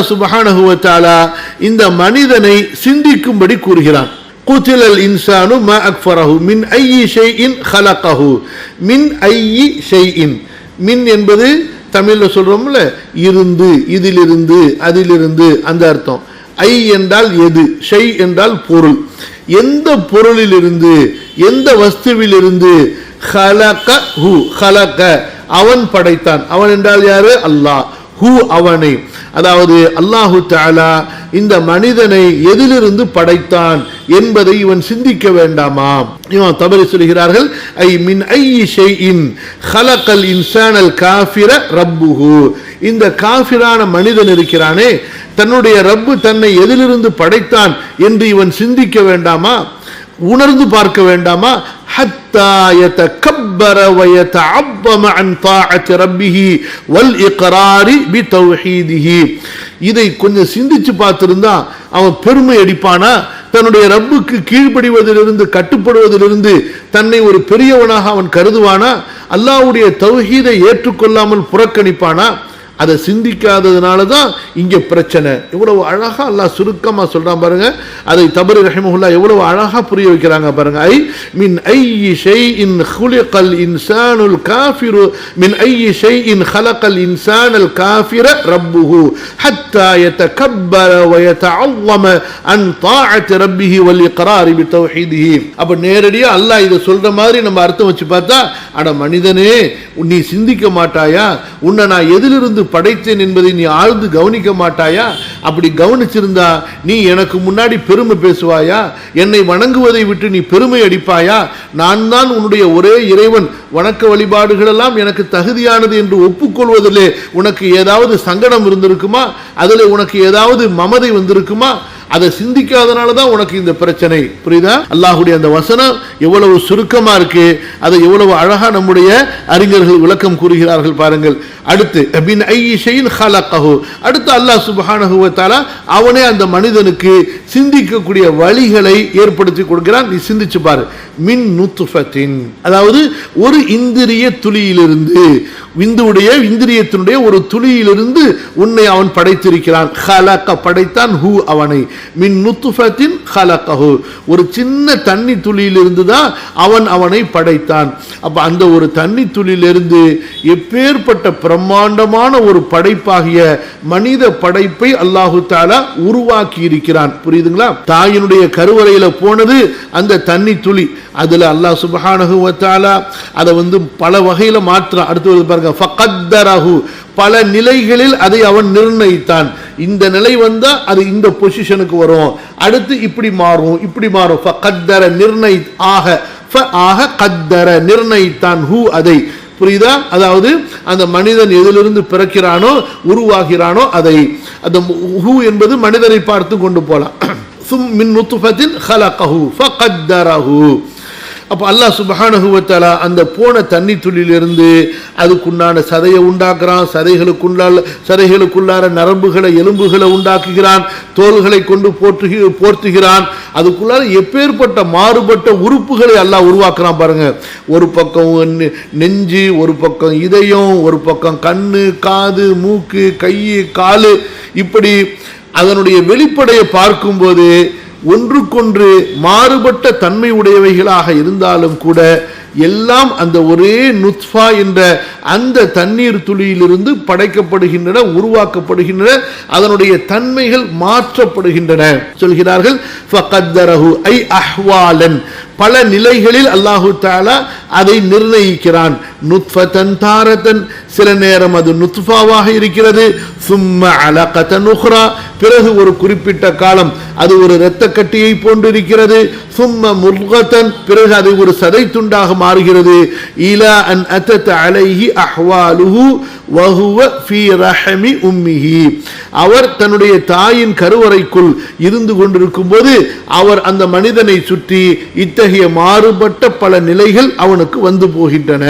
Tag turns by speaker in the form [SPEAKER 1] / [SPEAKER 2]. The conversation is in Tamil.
[SPEAKER 1] அல்லாஹ் சுபஹானஹு வ தஆலா இந்த மனிதனை சிந்திக்கும்படி கூறுகிறான் قتل الإنسان ما أكفره من أي شيء خلقه من أي شيء மின் என்பது தமிழ்ல சொல்றோம்ல இருந்து இதிலிருந்து அதிலிருந்து அந்த அர்த்தம் ஐ என்றால் எது ஷை என்றால் பொருள் எந்த பொருளிலிருந்து எந்த வஸ்துவிலிருந்து ஹலக ஹு ஹலக அவன் படைத்தான் அவன் என்றால் யாரு அல்லாஹ் ஹூ அவனை அதாவது அல்லாஹு தாலா இந்த மனிதனை எதிலிருந்து படைத்தான் என்பதை இவன் சிந்திக்க வேண்டாமா இவன் தவறி சொல்கிறார்கள் ஐ மின் ஐ இன் ஹலக்கல் இன்சானல் காஃபிர ரப்புஹு. இந்த காஃபிரான மனிதன் இருக்கிறானே தன்னுடைய ரப்பு தன்னை எதிலிருந்து படைத்தான் என்று இவன் சிந்திக்க வேண்டாமா? உணர்ந்து பார்க்க வேண்டாமா? حتى يتكبر ويتعظم عن طاعة ربه والإقرار بتوحيده இதை கொஞ்சம் சிந்திச்சு பார்த்திருந்தா அவன் பெருமை அடிப்பானா தன்னுடைய ரப்புக்கு கீழ்ப்படிவதிலிருந்து கட்டுப்படுவதிலிருந்து தன்னை ஒரு பெரியவனாக அவன் கருதுவானா அல்லாஹ்வுடைய தௌஹீதை ஏற்றுக்கொள்ளாமல் புறக்கணிப்பானா அதை சிந்திக்காததுனால தான் இங்கே பிரச்சனை. இவ்வளவு அழகாக அல்லா சுருக்கமாக சொல்கிறான் பாருங்க. அதை தபரு ரஹிமஹுல்லா எவ்வளவு அழகாக புரிய வைக்கிறாங்க பாருங்க. ஐ மின் ஐ ஷெய் இன் ஹுலிகல் இன்சானுல் காஃபிரு மின் ஐ ஷெய் இன் ஹலகல் இன்சானல் காஃபிர ரப்புஹு ஹத்தா யத கப்பர வயத அவ்வம அன் தாஅத் ரப்பிஹி வல் இக்ராரி பி அப்போ நேரடியாக அல்லாஹ் இதை சொல்கிற மாதிரி நம்ம அர்த்தம் வச்சு பார்த்தா அட மனிதனே நீ சிந்திக்க மாட்டாயா? உன்னை நான் எதிலிருந்து படைத்தேன் என்பதை நீ ஆழ்ந்து கவனிக்க மாட்டாயா? அப்படி கவனிச்சிருந்தா நீ எனக்கு முன்னாடி பெருமை பேசுவாயா? என்னை வணங்குவதை விட்டு நீ பெருமை அடிப்பாயா? நான் தான் உன்னுடைய ஒரே இறைவன். வணக்க வழிபாடுகளெல்லாம் எனக்கு தகுதியானது என்று ஒப்புக்கொள்வதிலே உனக்கு ஏதாவது சங்கடம் இருந்திருக்குமா? அதில் உனக்கு ஏதாவது மமதை வந்திருக்குமா? அதை சிந்திக்காதனால தான் உனக்கு இந்த பிரச்சனை புரியுதா? அல்லாஹுடைய அந்த வசனம் எவ்வளவு சுருக்கமாக இருக்கு அதை எவ்வளவு அழகாக நம்முடைய அறிஞர்கள் விளக்கம் கூறுகிறார்கள் பாருங்கள். அடுத்து பின் ஐ ஷைன் ஹலக்கஹு. அடுத்து அல்லாஹ் சுப்ஹானஹு அவனே அந்த மனிதனுக்கு சிந்திக்கக்கூடிய வழிகளை ஏற்படுத்தி கொடுக்கிறான். நீ சிந்திச்சு பாரு. மின் நுத்துஃபத்தின். அதாவது ஒரு இந்திரிய துளியிலிருந்து விந்துடைய இந்திரியத்தினுடைய ஒரு துளியிலிருந்து உன்னை அவன் படைத்திருக்கிறான். ஹலக்க படைத்தான் ஹூ அவனை. மின் நுத்துஃபத்தின் ஹலக்கஹு ஒரு சின்ன தண்ணி துளியிலிருந்து தான் அவன் அவனை படைத்தான். அப்ப அந்த ஒரு தண்ணி துளியிலிருந்து எப்பேற்பட்ட பிரம்மாண்டமான ஒரு படைப்பாகிய மனித படைப்பை அல்லாஹு தாலா உருவாக்கி இருக்கிறான் புரியுதுங்களா? தாயினுடைய கருவறையில போனது அந்த தண்ணி துளி. அதுல அல்லாஹ் சுப்ஹானஹு அதை வந்து பல வகையில மாற்றான் அடுத்து பாருங்க ஃபக்கத்தரஹு பல நிலைகளில் அதை அவன் நிர்ணயித்தான். இந்த நிலை வந்தால் அது இந்த பொசிஷனுக்கு வரும். அடுத்து இப்படி மாறும் இப்படி மாறும். ஃபகத்தர நிர்ணய் ஆக ஃப ஆக கத்தர நிர்ணயித்தான் ஹூ அதை. புரியுதா? அதாவது அந்த மனிதன் எதிலிருந்து பிறக்கிறானோ உருவாகிறானோ அதை. அந்த ஹூ என்பது மனிதனை பார்த்து கொண்டு போகலாம் சும் மின் நுத்துஃபத்தின் ஹலகஹு ஃபகத்தரஹு அப்போ அல்லாஹ் சுபஹானஹு அந்த போன தண்ணி துளியிலிருந்து அதுக்குண்டான சதையை உண்டாக்குறான். சதைகளுக்குள்ளால் சதைகளுக்குள்ளார நரம்புகளை எலும்புகளை உண்டாக்குகிறான். தோள்களை கொண்டு போற்று போர்த்துகிறான். அதுக்குள்ளார எப்பேற்பட்ட மாறுபட்ட உறுப்புகளை எல்லாம் உருவாக்குறான் பாருங்க. ஒரு பக்கம் நெஞ்சு ஒரு பக்கம் இதயம் ஒரு பக்கம் கண்ணு காது மூக்கு கை காலு. இப்படி அதனுடைய வெளிப்படையை பார்க்கும்போது ஒன்றுக்கொன்று மாறுபட்ட தன்மை உடையவைகளாக இருந்தாலும் கூட எல்லாம் அந்த ஒரே நுத்ஃபா என்ற அந்த தண்ணீர் துளியிலிருந்து படைக்கப்படுகின்றன உருவாக்கப்படுகின்றன அதனுடைய தன்மைகள் மாற்றப்படுகின்றன. சொல்கிறார்கள் ஐ அஹ்வாலன். பல நிலைகளில் அல்லாஹு தாலா அதை நிர்ணயிக்கிறான். நுத்ஃபதன் தாரதன். சில நேரம் அது நுத்ஃபாவாக இருக்கிறது. சும்ம அலகத்தன் உஹ்ரா பிறகு ஒரு குறிப்பிட்ட காலம் அது ஒரு இரத்த கட்டியை போன்றிருக்கிறது. சும்ம முர்கத்தன் பிறகு அது ஒரு சதை துண்டாக மாறுகிறது. இலா அன் அத்தத் அலைஹி அஹ்வாலுஹு வஹுவ ஃபி ரஹமி உம்மிஹி அவர் தன்னுடைய தாயின் கருவறைக்குள் இருந்து கொண்டிருக்கும் போது அவர் அந்த மனிதனை சுற்றி இத்தகைய மாறுபட்ட பல நிலைகள் அவனுக்கு வந்து போகின்றன.